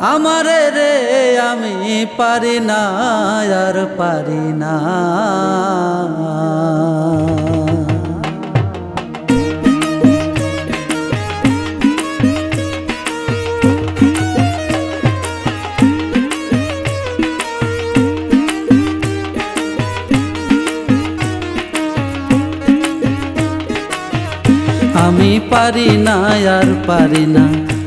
আমারে রে আমি পারি না আর পারি না। আমি পারি না আর পারি না।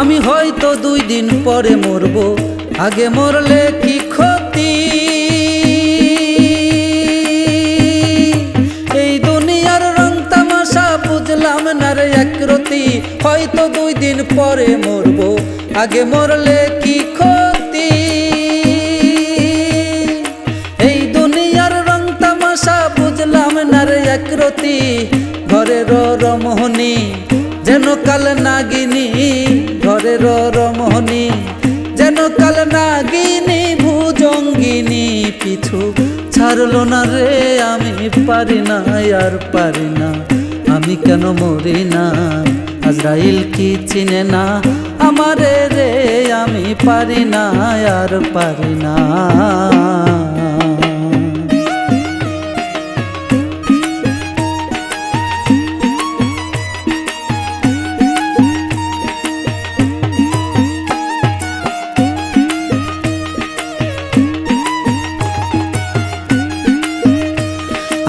আমি হয়তো দুই দিন পরে মরব। আগে মরলে কি ক্ষতি? এই দুনিয়ার রং তামাশা বুঝলাম না রে একরতি হয়তো দুই দিন পরে মরব। আগে মরলে কি ক্ষতি? এই দুনিয়ার রং তামাশা বুঝলাম না রে একরতি ঘরের রমহনী যেন কাল নাগিনী। ঘরের রমহনী যেন কাল নাগিনী ভুজঙ্গিনী পিছু ছাড়লো না রে, আমি পারি না, আর পারি না, আমি কেন মরি না? আজরাইল কি চিনে না আমারে রে, আমি পারি না, আর পারি না।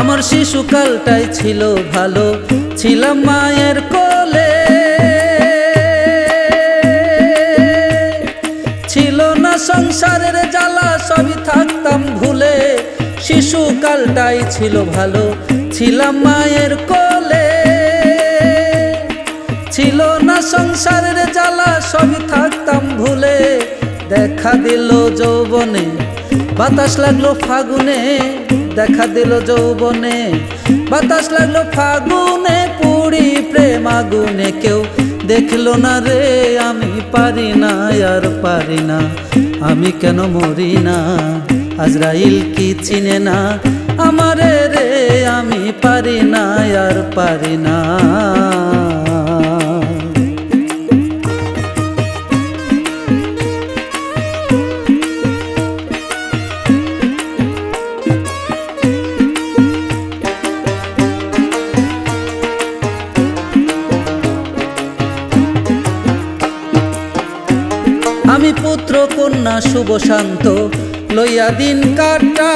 আমার শিশুকালটাই ছিল ভালো। ছিলাম মায়ের কোলে। ছিল না সংসারের জ্বালা, সবই থাকতাম ভুলে। শিশুকালটাই ছিল ভালো। ছিলাম মায়ের কোলে। ছিল না সংসারের জ্বালা, সবই থাকতাম ভুলে। দেখা দিল যৌবনে, বাতাস লাগল ফাগুনে। দেখা দিল যৌবনে। বাতাস লাগল ফাগুনে, পুরি প্রেম আগুনে। কেউ দেখল না রে, আমি পারি না, আর পারি না। আমি কেন মরি না? আজরাইল কি চিনে না? আমারে রে, আমি পারি না, আর পারি না। আমি পুত্র, কন্যা, শুভ শান্ত, লইয়া দিন কাটা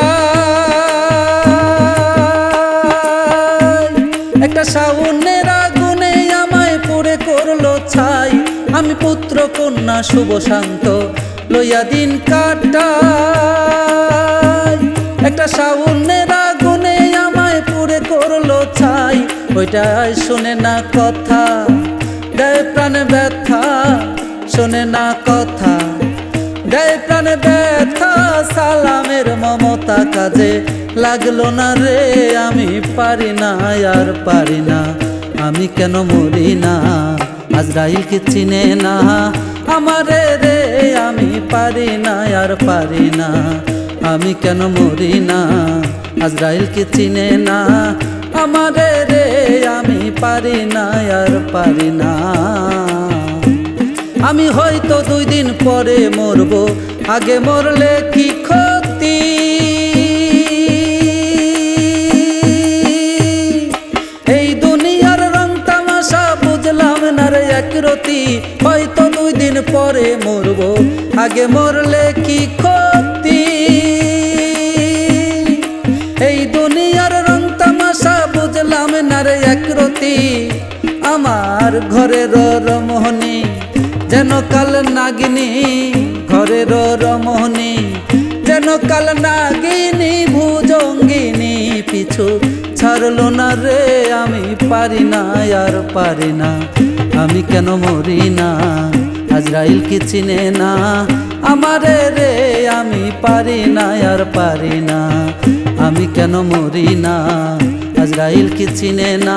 একটা সাউনের আগুনে আমায় পড়ে করল ছাই। আমি পুত্র, কন্যা, শুভ শান্ত, লইয়া দিন কাটা একটা সাউনের আগুনে আমায় পুড়ে করল ছাই। ওইটাই শুনে না কথা দেয় প্রাণে ব্যথা। শোনে না কথা। দেয় প্রাণে ব্যথা, সালামের মমতা কাজে লাগল না রে। আমি পারি না, আর পারি না। আমি কেন মরি না? আজরাইলকে চিনে না? আমারে রে, আমি পারি না, আর পারি না। আমি কেন মরি না? আজরাইলকে চিনে না? আমারে রে, আমি পারি না, আর পারি না। পরে মরব। আগে মরলে কি ক্ষতি? এই দুনিয়ার রং তামাশা বুঝলাম না রে একরতি হয়তো দুই দিন পরে মরব। আগে মরলে কি ক্ষতি? এই দুনিয়ার রং তামাশা বুঝলাম না রে একরতি আমার ঘরের রমহনি যেন কাল নাগিনী, ঘরের রমহনি যেন কাল নাগিনী, ভুজঙ্গিনী, পিছু ছাড়লো না রে, আমি পারি না, আর পারি না। আমি কেন মরি না? আজরাইল কি চিনে না? আমারে রে, আমি পারি না, আর পারি না। আমি কেন মরি না? আজরাইল কি চিনে না?